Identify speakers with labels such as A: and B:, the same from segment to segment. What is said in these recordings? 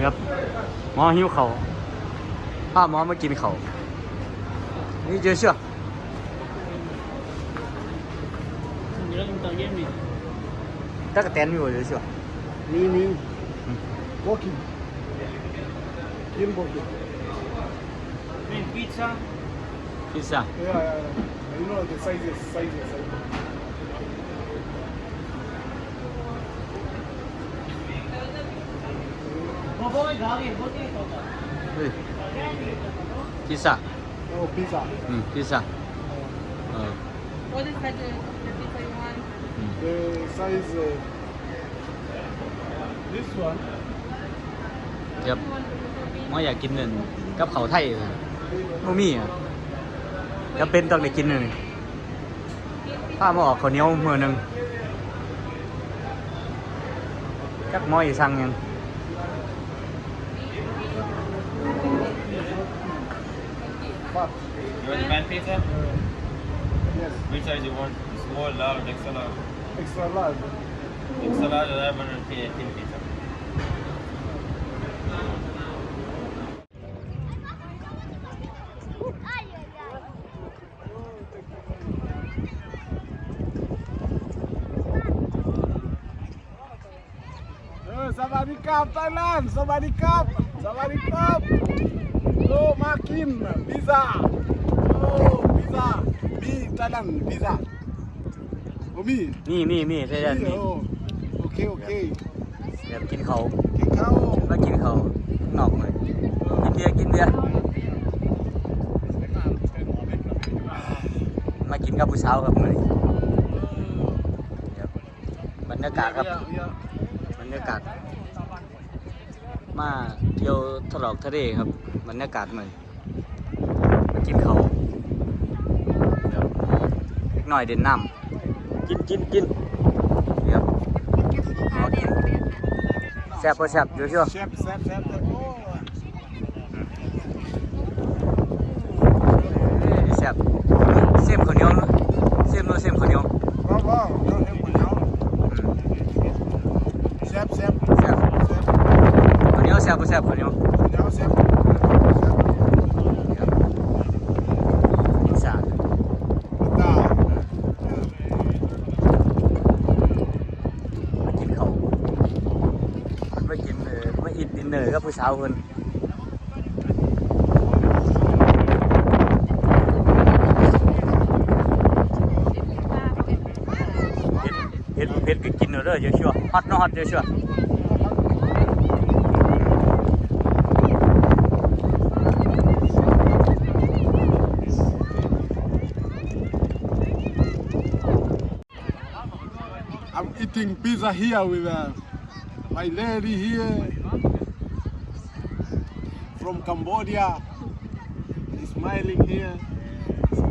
A: ครับหมอหิวเขาวพาหมอมากินเขาวนี่เจอเชื่อ
B: Mira cómo está bien, mira.
A: ตักกะแตนมีบ่เจอเชื่อ
C: Me, me.
A: Hmm.
C: Walking. Kim walking.
B: Ven, pizza.
A: พิซซ่า
C: Yeah, yeah, yeah. You know the sizes, sizes. sizes.
B: Vos vos gabi, vos tienes todo.
A: เฮ้ยพิซซ่า
C: Oh, pizza.
A: อืมพิซซ่าเออ
D: What is that the, the pizza you want?
A: อืม
C: The size. Uh, this one.
A: ครับหมออยากกินเงินกับเขาวไทยบ่มีอะจะเป็นต้องได้กินหนึ่งพามาออกข้าวเหนียวมื้อหนึงจักหมออีสั่งหยัง
C: But,
E: You want the pan pizza?
C: yes,
E: Which size you want? Small, large, extra large.
C: extra large.
E: Extra large, I have one thin thin pizza.
C: Uh, Sawadee Cup, Thailand. Sawadee Cup. Sawadee Cup. Oh, Makin. Pizza. Oh, pizza. Me, Thailand. Pizza. Oh, me.
A: มีมีมีใช่ยันมี
C: Oh, okay, okay.
A: แบบกินเขาว
C: Kikau.
A: มากินเขาวนอกเลยกินเบียร์กินเบียร์มากินกับผู้สาวครับเลยครับบรรยากาศครับ
C: Yeah, yeah.
A: บรรยากาศ มาเที่ยวทะเลาะทะเลครับบรรยากาศเหมือนมากินเขาวครับเล็กน้อยเด่นน้ำกินกินกินครับเอากินแซ่บพอแซ่บอยู่เชียว
C: Chef, chef, chef. chef. Oh.
A: แซ่บเสียมข้าวเหนียวเนอะเสียมโน้เสียมข้าวเหนียว
C: Wow, wow. Don't help me now.
A: อืม
C: Chef, chef.
A: แซ่บ
C: Chef.
A: ข้าวเหนียว แซ่บบ่แซ่บข้าวเหนียว
C: Now, chef.
A: ครับพิซซ่า
C: Nah.
A: มากินเขาวมันมากินเออมาอินดินเนอร์กับผู้สาวเพิ่นเฮ็ดเฮ็ดก็กินเอเด้อเดี๋ยวชัวฮอตเนาะฮอตเดี๋ยวชัว
C: eating pizza here with uh, my lady here from Cambodia. He's smiling here.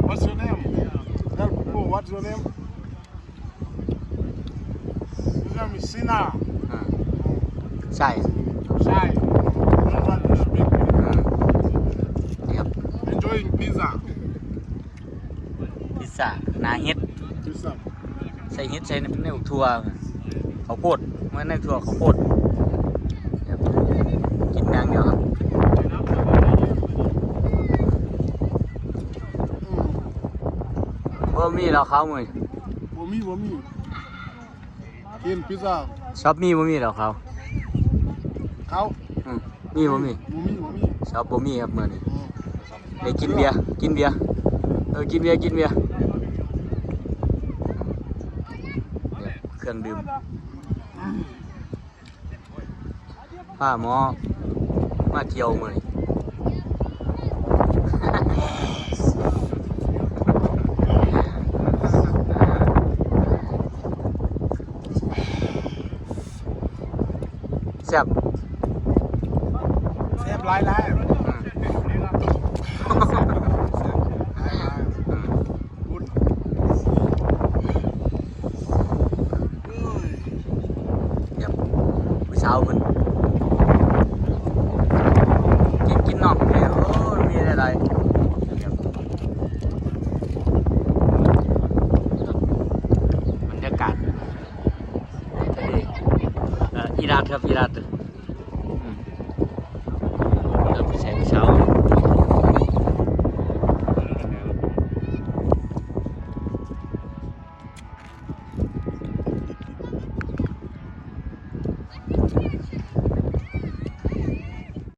C: What's your name? Tell people what's your name? His name is Sina.
A: Uh,
C: shy.
A: Shy.
C: Enjoying pizza.
A: Pizza. Nah.
C: Pizza.
A: ใส่เฮ็ดใส่ในในถั่วข้าวโพดมันในถั่วข้าวโพดครับกินอย่างเดียวครับ
C: Mm.
A: บ่มีแล้วเขามื้อ
C: Wami, wami. Kin pizza.
A: ช็อปมีบ่มีแล้วเขา
C: Cow.
A: อืมมีบ่มี
C: Wami, wami.
A: ช็อปบ่มีครับมื้อนี้
C: Mm.
A: ได้กินเบียร์กินเบียร์เออกินเบียร์กินเบียร์ เนี่ยเครื่องดื่มป้าหมอ มาเที่ยวมื้อนี้แซ่บ
C: Xếp lại lại.
A: อืมอืมาวเพิ่นกินกินนอกเนี่ยโอ้มีอะไรบรรยากาศทะเลอีรักครับอิรัตเริ่วไปแสงเช้า